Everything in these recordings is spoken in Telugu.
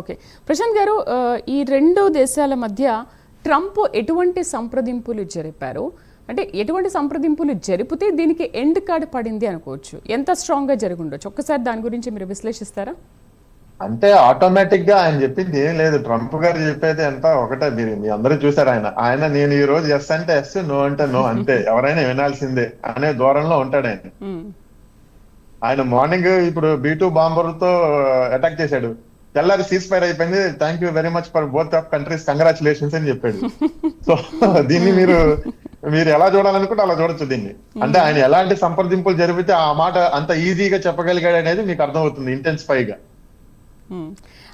ఓకే. ప్రశాంత్ గారు ఈ రెండు దేశాల మధ్య ట్రంప్ ఎటువంటి సంప్రదింపులు జరిపారు? అంటే ఎటువంటి సంప్రదింపులు జరిపితే దీనికి ఎండ్ కార్డ్ పడింది అనుకోవచ్చు. ఎంత స్ట్రాంగ్గా జరిగి ఉండొచ్చు ఒక్కసారి దాని గురించి మీరు విశ్లేషిస్తారా? అంటే ఆటోమేటిక్గా ఆయన చెప్పింది ఏం లేదు. ట్రంప్ గారు చెప్పేది అంతా ఒకటే. మీరు మీ అందరూ చూసారు ఆయన. ఆయన నేను ఈ రోజు ఎస్ అంటే ఎస్ నో అంటే నో అంతే. ఎవరైనా వినాల్సిందే అనే దూరంలో ఉంటాడు ఆయన. ఆయన మార్నింగ్ ఇప్పుడు బీ టూ బాంబర్తో అటాక్ చేశాడు. తెల్లారి సీజ్ ఫైర్ అయిపోయింది. Thank you very much for both of countries congratulations అని చెప్పాడు. సో దీన్ని మీరు మీరు ఎలా చూడాలనుకుంటే అలా చూడొచ్చు దీన్ని. అంటే ఆయన ఎలాంటి సంప్రదింపులు జరిపితే ఆ మాట అంత ఈజీగా చెప్పగలిగాడు అనేది మీకు అర్థమవుతుంది ఇంటెన్సిఫై గా.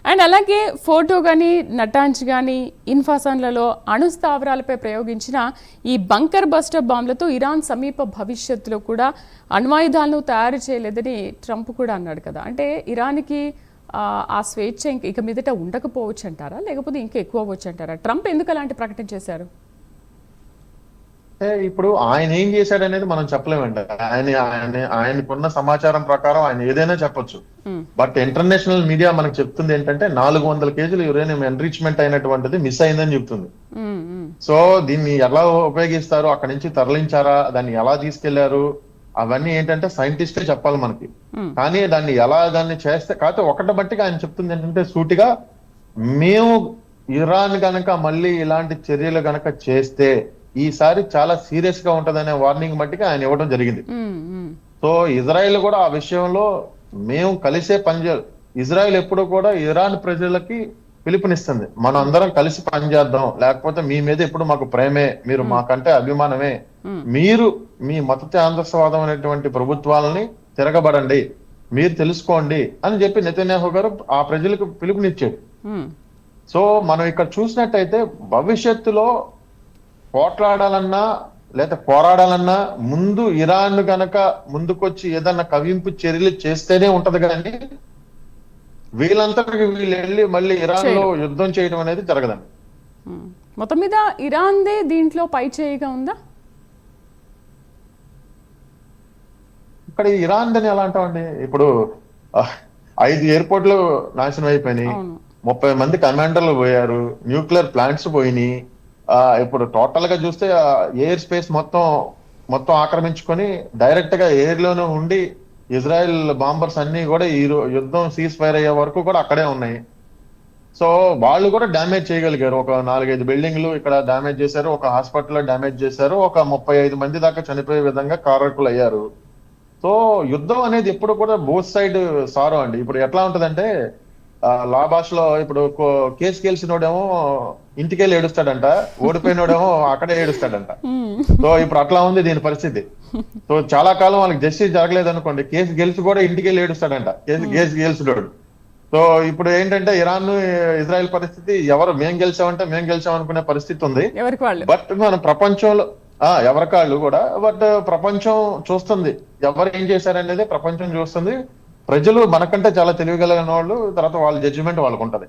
అండ్ అలాగే ఫోటో కానీ నటాంచ్ కానీ ఇన్ఫాసాన్లలో అణు స్థావరాలపై ప్రయోగించిన ఈ బంకర్ బస్టర్ బాంబులతో ఇరాన్ సమీప భవిష్యత్తులో కూడా అణ్వాయుధాలను తయారు చేయలేదని ట్రంప్ కూడా అన్నాడు కదా. అంటే ఇరాన్కి ఆ, స్వేచ్ఛ ఇంక ఇక మీదట ఉండకపోవచ్చు అంటారా లేకపోతే ఇంకా ఎక్కువ అవ్వచ్చు అంటారా ట్రంప్ ఎందుకు అలాంటి ప్రకటన చేశారు? అంటే ఇప్పుడు ఆయన ఏం చేశాడు అనేది మనం చెప్పలేమండి ఆయన ఆయన ఆయనకున్న సమాచారం ప్రకారం ఆయన ఏదైనా చెప్పొచ్చు. బట్ ఇంటర్నేషనల్ మీడియా మనకు చెప్తుంది ఏంటంటే నాలుగు వందల కేజీలు యురేనియం ఎన్రిచ్మెంట్ అయినటువంటిది మిస్ అయిందని చెప్తుంది. సో దీన్ని ఎలా ఉపయోగిస్తారు? అక్కడి నుంచి తరలించారా? దాన్ని ఎలా తీసుకెళ్ళారు? అవన్నీ ఏంటంటే సైంటిస్టే చెప్పాలి మనకి. కానీ దాన్ని ఎలా దాన్ని చేస్తే కాకపోతే ఒకటి బట్టిగా ఆయన చెప్తుంది ఏంటంటే సూటిగా మేము ఇరాన్ గనక మళ్ళీ ఇలాంటి చర్యలు గనక చేస్తే ఈసారి చాలా సీరియస్గా ఉంటదనే వార్నింగ్ బట్టిగా ఆయన ఇవ్వడం జరిగింది. సో ఇజ్రాయెల్ కూడా ఆ విషయంలో మేము కలిసే పనిచేయాలి ఇజ్రాయెల్ ఎప్పుడు కూడా ఇరాన్ ప్రజలకి పిలుపునిస్తుంది. మనం అందరం కలిసి పనిచేద్దాం. లేకపోతే మీ మీద ఎప్పుడు మాకు ప్రేమే మీరు మాకంటే అభిమానమే. మీరు మీ మత చాందస్వాదం అనేటువంటి ప్రభుత్వాలని తిరగబడండి. మీరు తెలుసుకోండి అని చెప్పి నెతన్యాహు గారు ఆ ప్రజలకు పిలుపునిచ్చాడు మ్మ్. సో మనం ఇక్కడ చూసినట్టయితే భవిష్యత్తులో పోట్లాడాలన్నా లేదా పోరాడాలన్నా ముందు ఇరాన్ గనక ముందుకొచ్చి ఏదన్నా కవింపు చర్యలు చేస్తేనే ఉంటది కానీ వీళ్ళంతటికి వీళ్ళు వెళ్ళి మళ్ళీ ఇరాన్లో యుద్ధం చేయడం అనేది జరగదండి. మొత్తం మీద ఇరాన్దే దీంట్లో పై చేయిగా ఉందా? ఇక్కడ ఇరాన్ అని ఎలా అంటామండి? ఇప్పుడు ఐదు ఎయిర్పోర్ట్లు నాశనం అయిపోయినాయి. ముప్పై మంది కమాండర్లు పోయారు. న్యూక్లియర్ ప్లాంట్స్ పోయినాయి. ఇప్పుడు టోటల్గా చూస్తే ఎయిర్ స్పేస్ మొత్తం మొత్తం ఆక్రమించుకొని డైరెక్ట్గా ఎయిర్లోనే ఉండి ఇజ్రాయెల్ బాంబర్స్ అన్ని కూడా ఈ యుద్ధం సీజ్ ఫైర్ అయ్యే వరకు కూడా అక్కడే ఉన్నాయి. సో వాళ్ళు కూడా డ్యామేజ్ చేయగలిగారు. ఒక నాలుగైదు బిల్డింగ్లు ఇక్కడ డ్యామేజ్ చేశారు. ఒక హాస్పిటల్ డ్యామేజ్ చేశారు. ఒక ముప్పై ఐదు మంది దాకా చనిపోయే విధంగా కారకులు అయ్యారు సో యుద్ధం అనేది ఎప్పుడు కూడా బోత్ సైడ్ సారో అండి. ఇప్పుడు ఎట్లా ఉంటదంటే లా భాషలో ఇప్పుడు కేసు గెలిచినోడేమో ఇంటికెళ్ళి ఏడుస్తాడంట ఓడిపోయినోడేమో అక్కడే ఏడుస్తాడంట. మ్మ్. సో ఇప్పుడు అట్లా ఉంది దీని పరిస్థితి. సో చాలా కాలం వాళ్ళకి జస్టిస్ జరగలేదు అనుకోండి కేసు గెలిచి కూడా ఇంటికి వెళ్ళి ఏడుస్తాడంట కేసు కేసు గెలిచినోడు సో ఇప్పుడు ఏంటంటే ఇరాన్ ఇజ్రాయెల్ పరిస్థితి ఎవరు మేం గెలిచామంటే మేం గెలిచాం అనుకునే పరిస్థితి ఉంది. బట్ మన ప్రపంచంలో ఆ ఎవరికాళ్ళు కూడా బట్ ప్రపంచం చూస్తుంది. ఎవరు ఏం చేశారనేది ప్రపంచం చూస్తుంది. ప్రజలు మనకంటే చాలా తెలియగలిగిన వాళ్ళు తర్వాత వాళ్ళ జడ్జిమెంట్ వాళ్ళకు ఉంటది